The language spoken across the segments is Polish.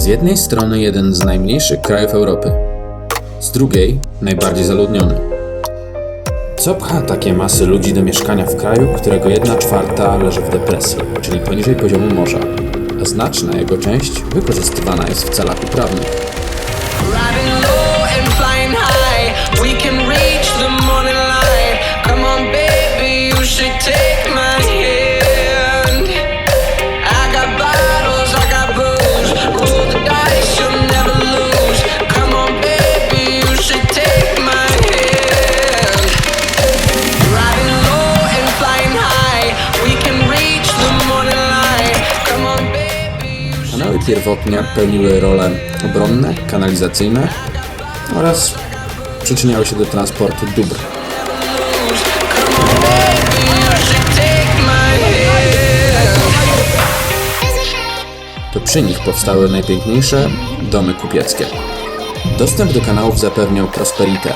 Z jednej strony jeden z najmniejszych krajów Europy, z drugiej najbardziej zaludniony. Co pcha takie masy ludzi do mieszkania w kraju, którego jedna czwarta leży w depresji, czyli poniżej poziomu morza, a znaczna jego część wykorzystywana jest w celach uprawnych? Pierwotnie pełniły role obronne, kanalizacyjne oraz przyczyniały się do transportu dóbr. To przy nich powstały najpiękniejsze domy kupieckie. Dostęp do kanałów zapewniał prosperitę,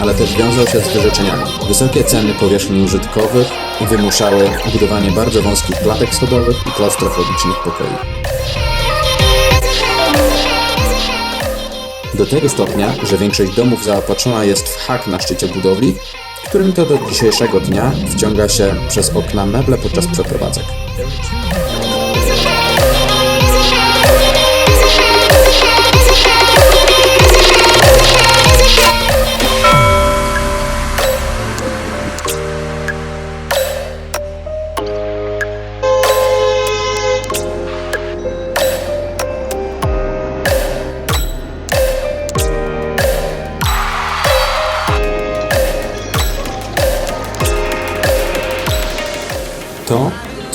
ale też wiązał się z wyrzeczeniami. Wysokie ceny powierzchni użytkowych wymuszały budowanie bardzo wąskich klatek schodowych i klaustrofobicznych pokoi. Do tego stopnia, że większość domów zaopatrzona jest w hak na szczycie budowli, którym to do dzisiejszego dnia wciąga się przez okna meble podczas przeprowadzek.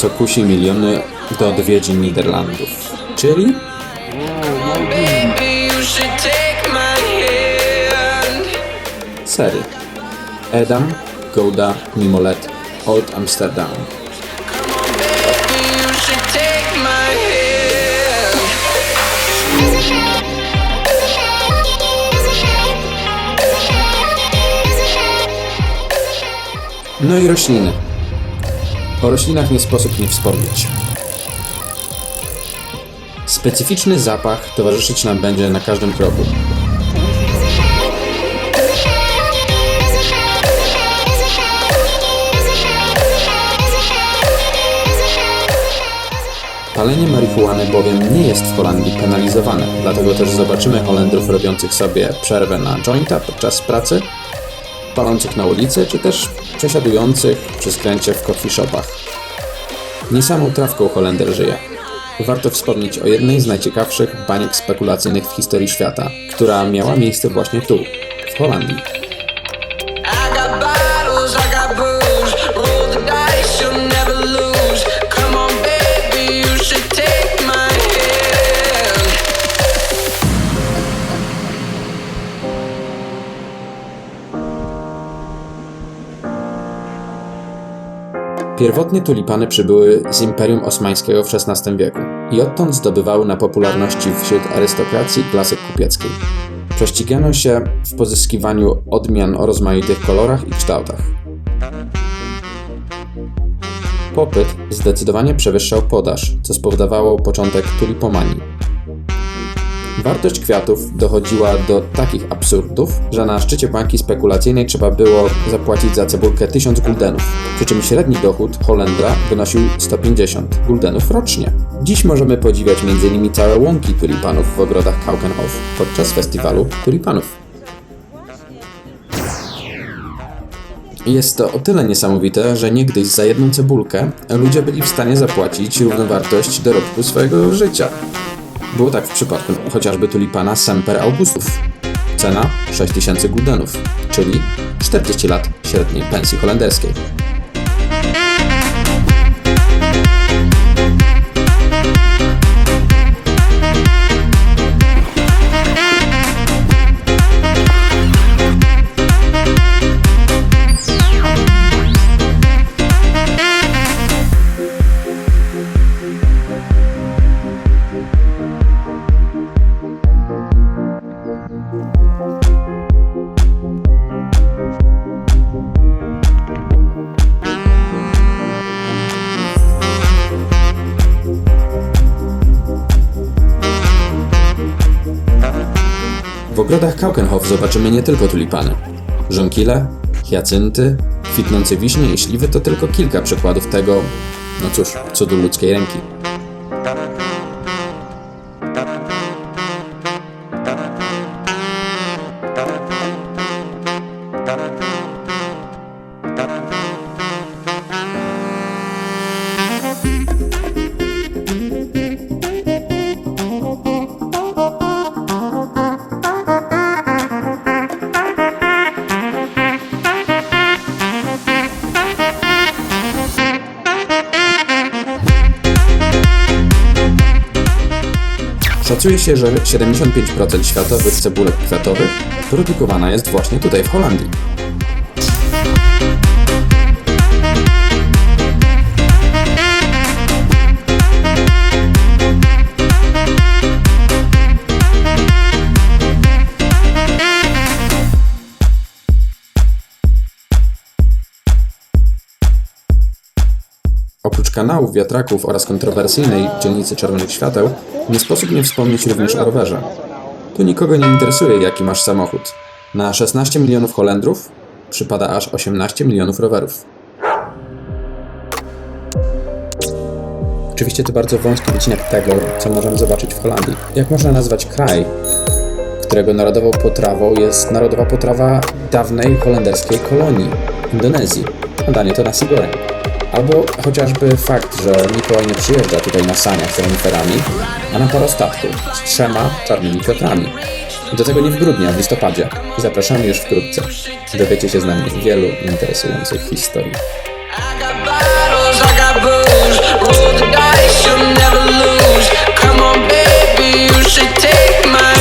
Co kusi miliony do odwiedzin Niderlandów, czyli sery. Edam, Gouda, Mimolet, Old Amsterdam. No i rośliny. O roślinach nie sposób nie wspomnieć. Specyficzny zapach towarzyszyć nam będzie na każdym kroku. Palenie marihuany bowiem nie jest w Holandii penalizowane, dlatego też zobaczymy Holendrów robiących sobie przerwę na jointa podczas pracy, palących na ulicy, czy też przesiadujących przy skręcie w coffee shopach. Nie samą trawką Holender żyje. Warto wspomnieć o jednej z najciekawszych baniek spekulacyjnych w historii świata, która miała miejsce właśnie tu, w Holandii. Pierwotnie tulipany przybyły z Imperium Osmańskiego w XVI wieku i odtąd zdobywały na popularności wśród arystokracji i klasy kupieckiej. Prześcigano się w pozyskiwaniu odmian o rozmaitych kolorach i kształtach. Popyt zdecydowanie przewyższał podaż, co spowodowało początek tulipomanii. Wartość kwiatów dochodziła do takich absurdów, że na szczycie banki spekulacyjnej trzeba było zapłacić za cebulkę 1000 guldenów, przy czym średni dochód Holendra wynosił 150 guldenów rocznie. Dziś możemy podziwiać m.in. całe łąki tulipanów w ogrodach Kaukenhof podczas festiwalu tulipanów. Jest to o tyle niesamowite, że niegdyś za jedną cebulkę ludzie byli w stanie zapłacić równowartość dorobku swojego życia. Było tak w przypadku chociażby tulipana Semper Augustów. Cena 6000 guldenów, czyli 40 lat średniej pensji holenderskiej. Ogrodach Kaukenhof zobaczymy nie tylko tulipany. Żonkile, hiacynty, kwitnące wiśnie i śliwy to tylko kilka przykładów tego, no cóż, cudu ludzkiej ręki. Szacuje się, że 75% światowych cebulek kwiatowych produkowana jest właśnie tutaj w Holandii. Oprócz kanałów, wiatraków oraz kontrowersyjnej dzielnicy czerwonych świateł, nie sposób nie wspomnieć również o rowerze. Tu nikogo nie interesuje, jaki masz samochód. Na 16 milionów Holendrów przypada aż 18 milionów rowerów. Oczywiście to bardzo wąski wycinek tego, co możemy zobaczyć w Holandii. Jak można nazwać kraj, którego narodową potrawą jest narodowa potrawa dawnej holenderskiej kolonii Indonezji. A danie to nasi goreng. Albo chociażby fakt, że Mikołaj nie przyjeżdża tutaj na saniach z reniferami, a na parostatku z trzema czarnymi Piotrami. Do tego nie w grudniu, a w listopadzie. Zapraszamy już wkrótce. Dowiecie się z nami wielu interesujących historii. should take my